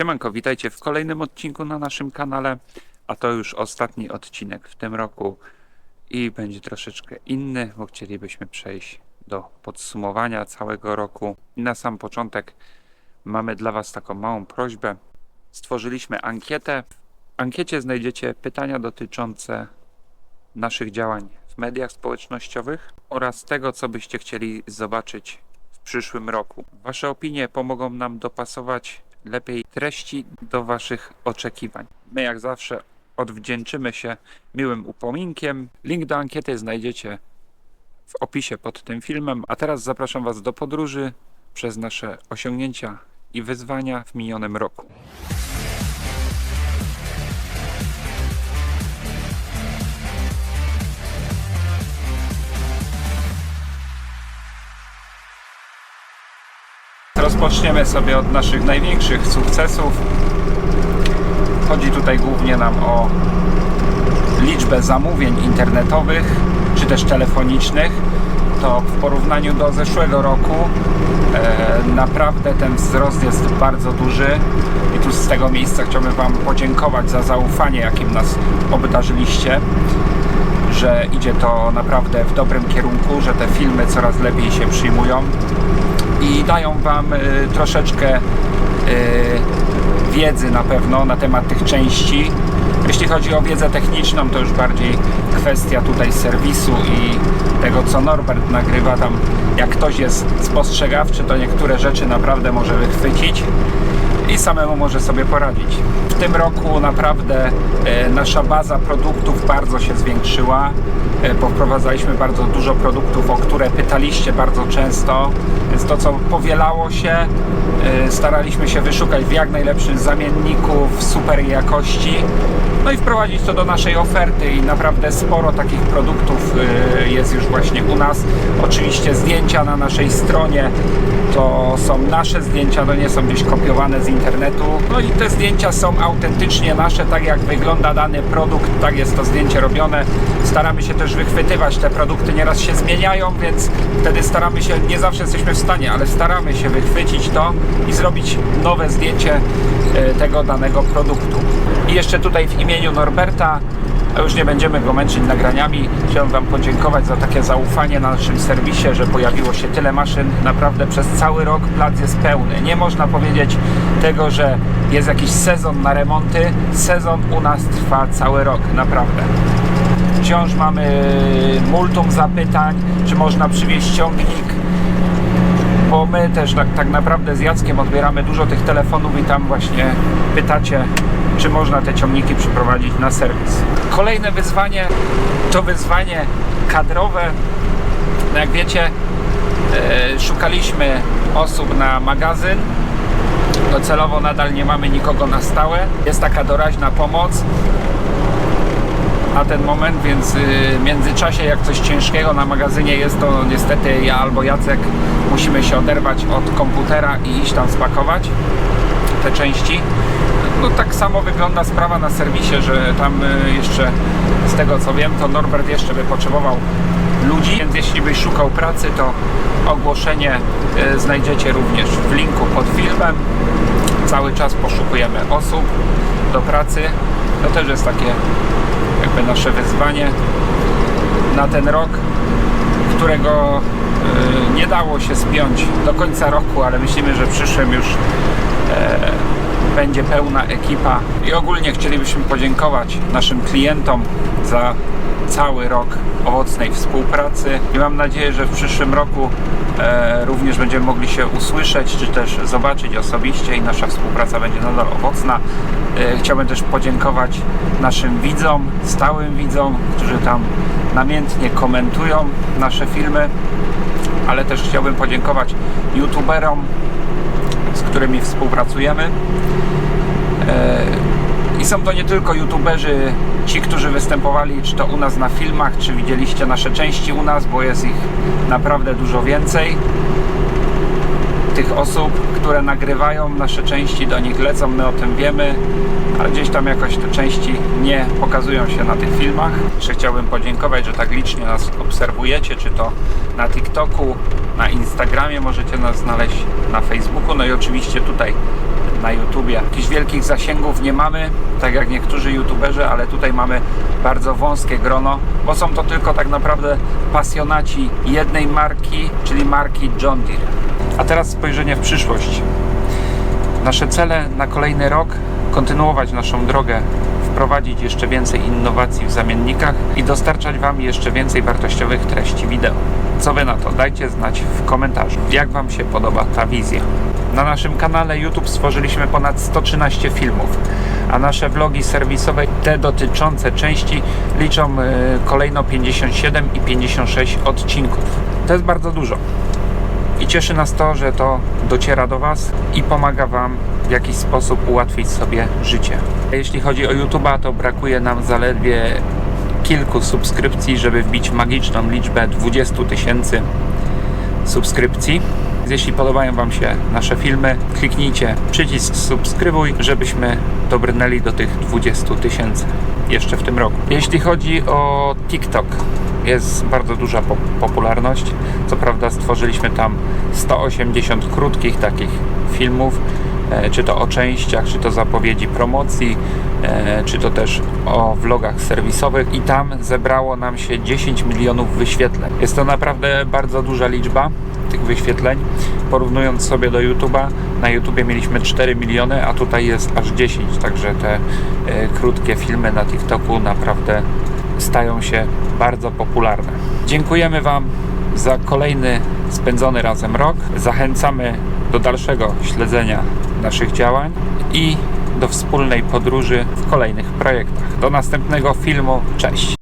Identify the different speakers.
Speaker 1: Siemanko, witajcie w kolejnym odcinku na naszym kanale, a to już ostatni odcinek w tym roku i będzie troszeczkę inny, bo chcielibyśmy przejść do podsumowania całego roku. Na sam początek mamy dla Was taką małą prośbę. Stworzyliśmy ankietę. W ankiecie znajdziecie pytania dotyczące naszych działań w mediach społecznościowych oraz tego, co byście chcieli zobaczyć w przyszłym roku. Wasze opinie pomogą nam dopasować lepiej treści do Waszych oczekiwań. My, jak zawsze, odwdzięczymy się miłym upominkiem. Link do ankiety znajdziecie w opisie pod tym filmem. A teraz zapraszam Was do podróży przez nasze osiągnięcia i wyzwania w minionym roku. Rozpoczniemy sobie od naszych największych sukcesów. Chodzi tutaj głównie nam o liczbę zamówień internetowych czy też telefonicznych. To w porównaniu do zeszłego roku e, naprawdę ten wzrost jest bardzo duży i tu z tego miejsca chciałbym Wam podziękować za zaufanie, jakim nas obdarzyliście że idzie to naprawdę w dobrym kierunku, że te filmy coraz lepiej się przyjmują i dają Wam y, troszeczkę y, wiedzy na pewno na temat tych części. Jeśli chodzi o wiedzę techniczną, to już bardziej kwestia tutaj serwisu i tego, co Norbert nagrywa tam. Jak ktoś jest spostrzegawczy, to niektóre rzeczy naprawdę może wychwycić i samemu może sobie poradzić. W tym roku naprawdę e, nasza baza produktów bardzo się zwiększyła. E, Powprowadzaliśmy bardzo dużo produktów, o które pytaliście bardzo często, więc to co powielało się, e, staraliśmy się wyszukać w jak najlepszych zamienników, super jakości, no i wprowadzić to do naszej oferty i naprawdę sporo takich produktów jest już właśnie u nas. Oczywiście zdjęcia na naszej stronie to są nasze zdjęcia, to nie są gdzieś kopiowane z internetu. No i te zdjęcia są autentycznie nasze, tak jak wygląda dany produkt, tak jest to zdjęcie robione. Staramy się też wychwytywać te produkty, nieraz się zmieniają, więc wtedy staramy się, nie zawsze jesteśmy w stanie, ale staramy się wychwycić to i zrobić nowe zdjęcie e, tego danego produktu. I jeszcze tutaj w imieniu Norberta a już nie będziemy go męczyć nagraniami. Chciałem Wam podziękować za takie zaufanie na naszym serwisie, że pojawiło się tyle maszyn. Naprawdę przez cały rok plac jest pełny. Nie można powiedzieć tego, że jest jakiś sezon na remonty. Sezon u nas trwa cały rok, naprawdę. Wciąż mamy multum zapytań, czy można przywieźć ciągnik bo my też tak, tak naprawdę z Jackiem odbieramy dużo tych telefonów i tam właśnie pytacie, czy można te ciągniki przyprowadzić na serwis. Kolejne wyzwanie to wyzwanie kadrowe. No jak wiecie, e, szukaliśmy osób na magazyn. Docelowo nadal nie mamy nikogo na stałe. Jest taka doraźna pomoc na ten moment, więc y, w międzyczasie jak coś ciężkiego na magazynie jest, to niestety ja albo Jacek musimy się oderwać od komputera i iść tam spakować te części. No tak samo wygląda sprawa na serwisie, że tam y, jeszcze z tego co wiem, to Norbert jeszcze by potrzebował ludzi, więc jeśli byś szukał pracy, to ogłoszenie y, znajdziecie również w linku pod filmem. Cały czas poszukujemy osób do pracy. To też jest takie jakby nasze wyzwanie na ten rok, którego y, nie dało się spiąć do końca roku, ale myślimy, że w przyszłym już e, będzie pełna ekipa i ogólnie chcielibyśmy podziękować naszym klientom za cały rok owocnej współpracy i mam nadzieję, że w przyszłym roku e, również będziemy mogli się usłyszeć, czy też zobaczyć osobiście i nasza współpraca będzie nadal owocna. E, chciałbym też podziękować naszym widzom, stałym widzom, którzy tam namiętnie komentują nasze filmy, ale też chciałbym podziękować youtuberom, którymi współpracujemy. E, I są to nie tylko youtuberzy, ci, którzy występowali, czy to u nas na filmach, czy widzieliście nasze części u nas, bo jest ich naprawdę dużo więcej. Tych osób, które nagrywają nasze części, do nich lecą, my o tym wiemy, ale gdzieś tam jakoś te części nie pokazują się na tych filmach. Jeszcze chciałbym podziękować, że tak licznie nas obserwujecie, czy to na TikToku, na Instagramie możecie nas znaleźć, na Facebooku, no i oczywiście tutaj na YouTubie. Jakichś wielkich zasięgów nie mamy, tak jak niektórzy YouTuberzy, ale tutaj mamy bardzo wąskie grono, bo są to tylko tak naprawdę pasjonaci jednej marki, czyli marki John Deere. A teraz spojrzenie w przyszłość. Nasze cele na kolejny rok kontynuować naszą drogę, wprowadzić jeszcze więcej innowacji w zamiennikach i dostarczać Wam jeszcze więcej wartościowych treści wideo. Co Wy na to? Dajcie znać w komentarzu, jak Wam się podoba ta wizja. Na naszym kanale YouTube stworzyliśmy ponad 113 filmów, a nasze vlogi serwisowe, te dotyczące części, liczą y, kolejno 57 i 56 odcinków. To jest bardzo dużo. I cieszy nas to, że to dociera do Was i pomaga Wam w jakiś sposób ułatwić sobie życie. Jeśli chodzi o YouTube'a, to brakuje nam zaledwie kilku subskrypcji, żeby wbić magiczną liczbę 20 000 tysięcy subskrypcji. Jeśli podobają Wam się nasze filmy, kliknijcie przycisk subskrybuj, żebyśmy dobrnęli do tych 20 000 tysięcy jeszcze w tym roku. Jeśli chodzi o TikTok, jest bardzo duża po- popularność. Co prawda stworzyliśmy tam 180 krótkich takich filmów, e, czy to o częściach, czy to zapowiedzi promocji, e, czy to też o vlogach serwisowych i tam zebrało nam się 10 milionów wyświetleń. Jest to naprawdę bardzo duża liczba tych wyświetleń. Porównując sobie do YouTube'a, na YouTubie mieliśmy 4 miliony, a tutaj jest aż 10, także te e, krótkie filmy na TikToku naprawdę stają się bardzo popularne. Dziękujemy Wam za kolejny spędzony razem rok. Zachęcamy do dalszego śledzenia naszych działań i do wspólnej podróży w kolejnych projektach. Do następnego filmu. Cześć!